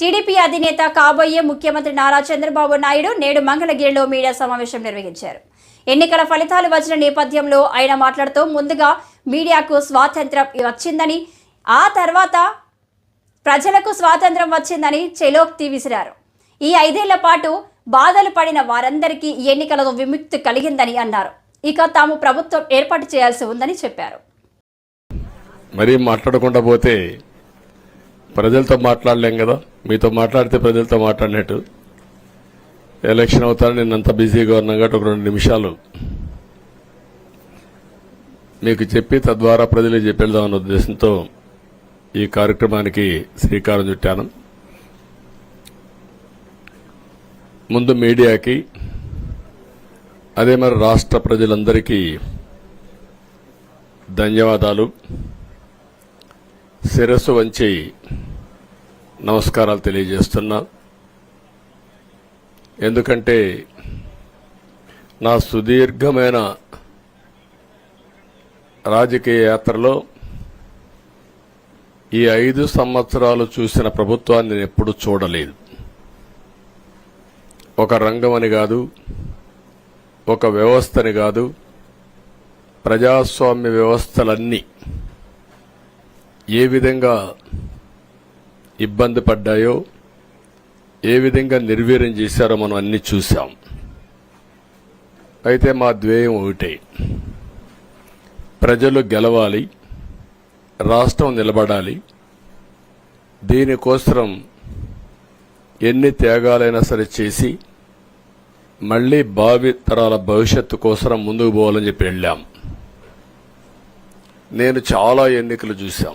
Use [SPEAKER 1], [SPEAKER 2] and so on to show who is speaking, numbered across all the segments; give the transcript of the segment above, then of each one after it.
[SPEAKER 1] TDP అధినేత కాబోయే ముఖ్యమంత్రి నారా చంద్రబాబు నాయుడు నేడు మంగళగిరిలో మీడియా సమావేశం నిర్వహించారు. ఎన్నికల ఫలితాలు వచ్చిన నేపథ్యంలో ఆయన మాట్లాడుతూ ముందుగా మీడియాకు స్వాతంత్రం వచ్చిందని ఆ తర్వాత ప్రజలకు స్వాతంత్రం వచ్చిందని చెలోక్తి విసిరారు. ఈ ఐదేళ్ళ పాటు బాధలు పడిన వారందరికీ ఈ ఎన్నికలలో విముక్తి కలిగిందని అన్నారు. ఇక తాము ప్రభుత్వం ఏర్పాటు చేయాల్సి ఉందని చెప్పారు.
[SPEAKER 2] మరి మాట్లాడకుండా పోతే ప్రజలతో మాట్లాడలేం కదా. మీతో మాట్లాడితే ప్రజలతో మాట్లాడినట్టు. ఎలక్షన్ అవుతారు నేను అంత బిజీగా ఉన్నా కాబట్టి ఒక రెండు నిమిషాలు. మీకు చెప్పి తద్వారా ప్రజలకు చెప్పేద్దామన్న ఉద్దేశంతో ఈ కార్యక్రమానికి శ్రీకారం చుట్టాను. ముందు మీడియాకి అదే మరి రాష్ట్ర ప్రజలందరికీ ధన్యవాదాలు. శిరస్సు వంచి నమస్కారాలు తెలియజేస్తున్నా. ఎందుకంటే నా సుదీర్ఘమైన రాజకీయ యాత్రలో ఈ ఐదు సంవత్సరాలు చూసిన ప్రభుత్వాన్ని నేను ఎప్పుడూ చూడలేదు. ఒక రంగం అని కాదు ఒక వ్యవస్థని కాదు ప్రజాస్వామ్య వ్యవస్థలన్నీ ఏ విధంగా ఇబ్బంది పడ్డాయో ఏ విధంగా నిర్వీర్యం చేశారో మనం అన్ని చూశాం. అయితే మా ధ్యేయం ఒకటే. ప్రజలు గెలవాలి రాష్ట్రం నిలబడాలి. దీనికోసం ఎన్ని త్యాగాలైనా సరే చేసి మళ్ళీ భావి తరాల భవిష్యత్తు కోసం ముందుకు పోవాలని చెప్పి వెళ్ళాం. నేను చాలా ఎన్నికలు చూశాం.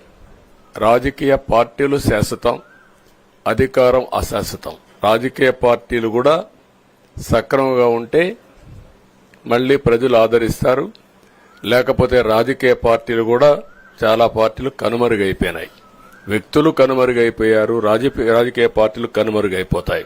[SPEAKER 2] రాజకీయ పార్టీలు శాశ్వతం అధికారం అశాశ్వతం. రాజకీయ పార్టీలు కూడా సక్రమంగా ఉంటే మళ్ళీ ప్రజలు ఆదరిస్తారు. లేకపోతే రాజకీయ పార్టీలు కూడా చాలా పార్టీలు కనుమరుగైపోయినాయి. వ్యక్తులు కనుమరుగైపోయారు రాజకీయ రాజకీయ పార్టీలు కనుమరుగైపోతాయి.